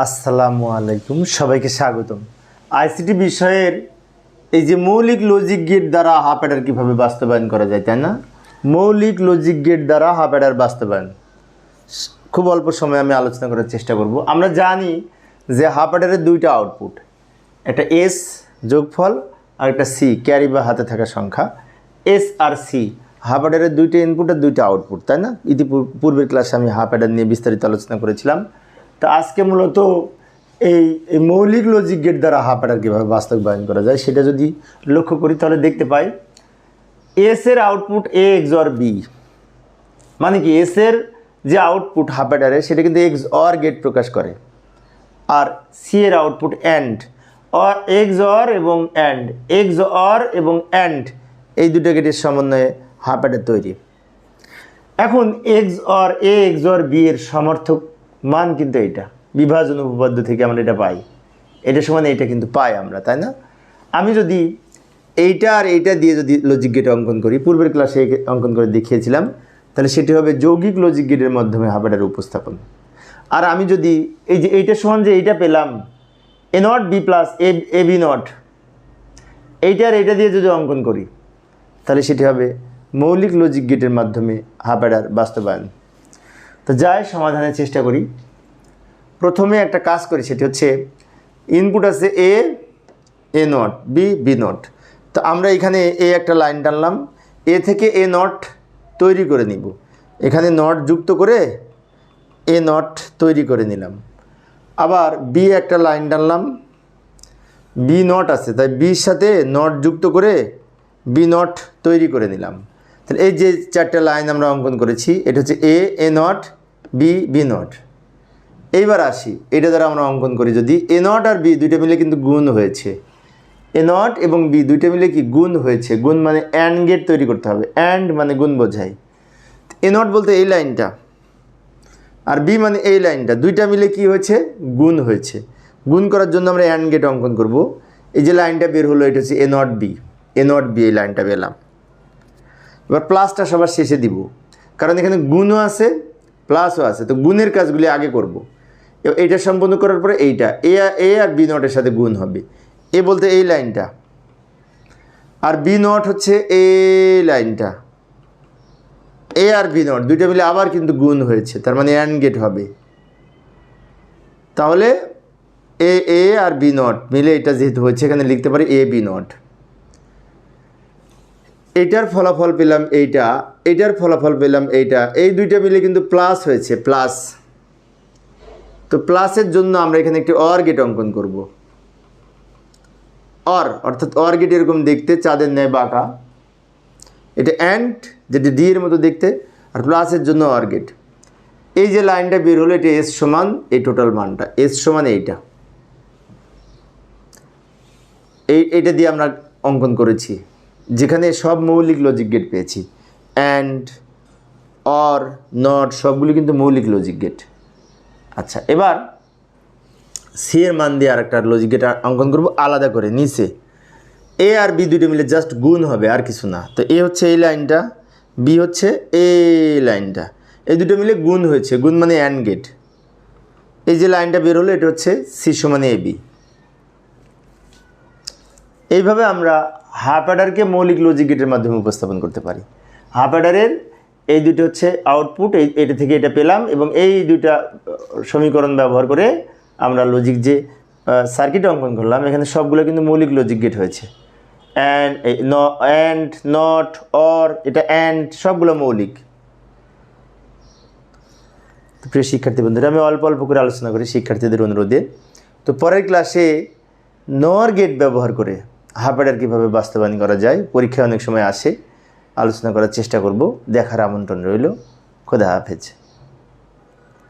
আসসালামু আলাইকুম, সবাইকে স্বাগতম। আইসিটি বিষয়ের এই যে মৌলিক লজিক গেট দ্বারা হাফ অ্যাডার কীভাবে বাস্তবায়ন করা যায়, তাই না? মৌলিক লজিক গেট দ্বারা হাফ অ্যাডার বাস্তবায়ন। খুব অল্প সময়ে আমি আলোচনা করার চেষ্টা করব। আমরা জানি যে হাফ অ্যাডারের দুইটা আউটপুট একটা এস যোগফল আর একটা সি ক্যারি বা হাতে থাকা সংখ্যা। এস আর সি হাফ অ্যাডারের দুইটা ইনপুট আর দুইটা আউটপুট তাই না? ইতিপূর- পূর্বের ক্লাসে আমি হাফ অ্যাডার নিয়ে বিস্তারিত আলোচনা করেছিলাম। তো আজকে মূলত এই মৌলিক লজিক গেট দ্বারা হাফ অ্যাডার কীভাবে বাস্তবায়ন করা যায় সেটা যদি লক্ষ্য করি তাহলে দেখতে পাই এস এর আউটপুট এ এক্সর বি মানে কি এস এর যে আউটপুট হাফ অ্যাডারে সেটা কিন্তু এক্স অর গেট প্রকাশ করে। আর সি এর output and or XOR এবং অ্যান্ড এক্স অর এবং অ্যান্ড এই দুটো গেটের সমন্বয়ে হাফ অ্যাডার তৈরি। এখন XOR A XOR B এর সমর্থক মান কিন্তু এটা বিভাজন উপপাদ্য থেকে আমরা এটা পাই। এটা সমান এইটা কিন্তু পাই আমরা, তাই না? আমি যদি এইটা আর এইটা দিয়ে যদি লজিক গেট অঙ্কন করি, পূর্বের ক্লাসে অঙ্কন করে দেখিয়েছিলাম, তাহলে সেটি হবে যৌগিক লজিক গেটের মাধ্যমে হাফাডার উপস্থাপন। আর আমি যদি এই যে এইটা সমান যে এইটা পেলাম A not B plus A A B not এইটা আর এইটা দিয়ে যদি অঙ্কন করি, তাহলে সেটি হবে মৌলিক লজিক গেটের মাধ্যমে হাফাডার বাস্তবায়ন। তো যাই, সমাধানের চেষ্টা করি। প্রথমে একটা কাজ করি, সেটি হচ্ছে ইনপুট আছে A A not B B not তো আমরা এখানে এ একটা লাইন টানলাম এ থেকে এ নট তৈরি করে নিব। এখানে নট যুক্ত করে এ নট তৈরি করে নিলাম। আবার বি একটা লাইন টানলাম বি নট আছে, তাই বির সাথে নট যুক্ত করে বি নট তৈরি করে নিলাম। তাহলে এই যে চারটে লাইন আমরা অঙ্কন করেছি, এটা হচ্ছে A A not B B not এইবার আসি, এটা দ্বারা আমরা অঙ্কন করি, যদি এ নট আর বি দুইটা মিলে কিন্তু গুণ হয়েছে। এ নট এবং বি দুইটা মিলে কি গুণ হয়েছে? গুণ মানে অ্যান্ড গেট তৈরি করতে হবে। অ্যান্ড মানে গুণ বোঝায়। এ নট বলতে এই লাইনটা, আর বি মানে এই লাইনটা, দুইটা মিলে কি হয়েছে? গুণ হয়েছে। গুণ করার জন্য আমরা অ্যান্ড গেট অঙ্কন করব। এই যে লাইনটা বের হলো, এটা হচ্ছে A not B A not B এই লাইনটা পেলাম। এবার প্লাসটা সবার শেষে দিব। কারণ এখানে গুণও আছে প্লাসও আছে। তো গুণের কাজগুলি আগে করব। এইটা সম্পন্ন করার পরে এইটা, এ আর এ আর বি নটের সাথে গুণ হবে। এ বলতে এই লাইনটা। আর বি নট হচ্ছে এই লাইনটা। এ আর বি নট, দুইটা মিলে আবার কিন্তু গুণ হয়েছে। তার মানে অ্যান্ড গেট হবে। তাহলে এ এ আর বি নট মিলে এটা যেহেতু হচ্ছে এখানে লিখতে পারি এ বি নট। এটার ফলাফল পেলাম এইটা, এটার ফলাফল পেলাম এইটা। এই দুইটা মিলে কিন্তু প্লাস হয়েছে প্লাস তো প্লাসের জন্য আমরা এখানে একটি অর গেট অঙ্কন করব। অর অর্থাৎ অর গেট এরকম দেখতে, চাঁদের ন্যায় বাঁকা এটা অ্যান্ড যেটা ডি এর মতো দেখতে, আর প্লাসের জন্য অর গেট এই যে লাইনটা বের হলো, এটা এস সমান এই টোটাল মানটা এস সমান এইটা। এই, এটা দিয়ে আমরা অঙ্কন করেছি। যেখানে সব মৌলিক লজিক গেট পেয়েছি। অ্যান্ড অর নট সবগুলি কিন্তু মৌলিক লজিক গেট আচ্ছা এবার সি এর মান দিয়ে আরেকটা লজিক গেট অঙ্কন করব আলাদা করে, নিচে। এ আর বি দুটো মিলে জাস্ট গুণ হবে, আর কিছু না। তো এ হচ্ছে এই লাইনটা বি হচ্ছে এই লাইনটা। এই দুটো মিলে গুণ হয়েছে, গুণ মানে অ্যান্ড গেট এই যে লাইনটা বের হলো, এটা হচ্ছে সি সমানে এ বি এইভাবে আমরা হাফ অ্যাডারকে মৌলিক লজিক গেটের মাধ্যমে উপস্থাপন করতে পারি। হাফ অ্যাডারের এই দুটো হচ্ছে আউটপুট এই এটা থেকে এটা পেলাম এবং এই দুইটা সমীকরণ ব্যবহার করে আমরা লজিক যে সার্কিট অঙ্কন করলাম, এখানে সবগুলো কিন্তু মৌলিক লজিক গেট হয়েছে। অ্যান্ড অ্যান্ড নট অর এটা অ্যান্ড সবগুলো মৌলিক। প্রিয় শিক্ষার্থী বন্ধুরা, আমি অল্প অল্প করে আলোচনা করি শিক্ষার্থীদের অনুরোধে। তো পরের ক্লাসে নর গেট ব্যবহার করে হাফাডার কীভাবে বাস্তবায়ন করা যায়, পরীক্ষায় অনেক সময় আসে, আলোচনা করার চেষ্টা করব, দেখার আমন্ত্রণ রইল। খোদা হাফেজ।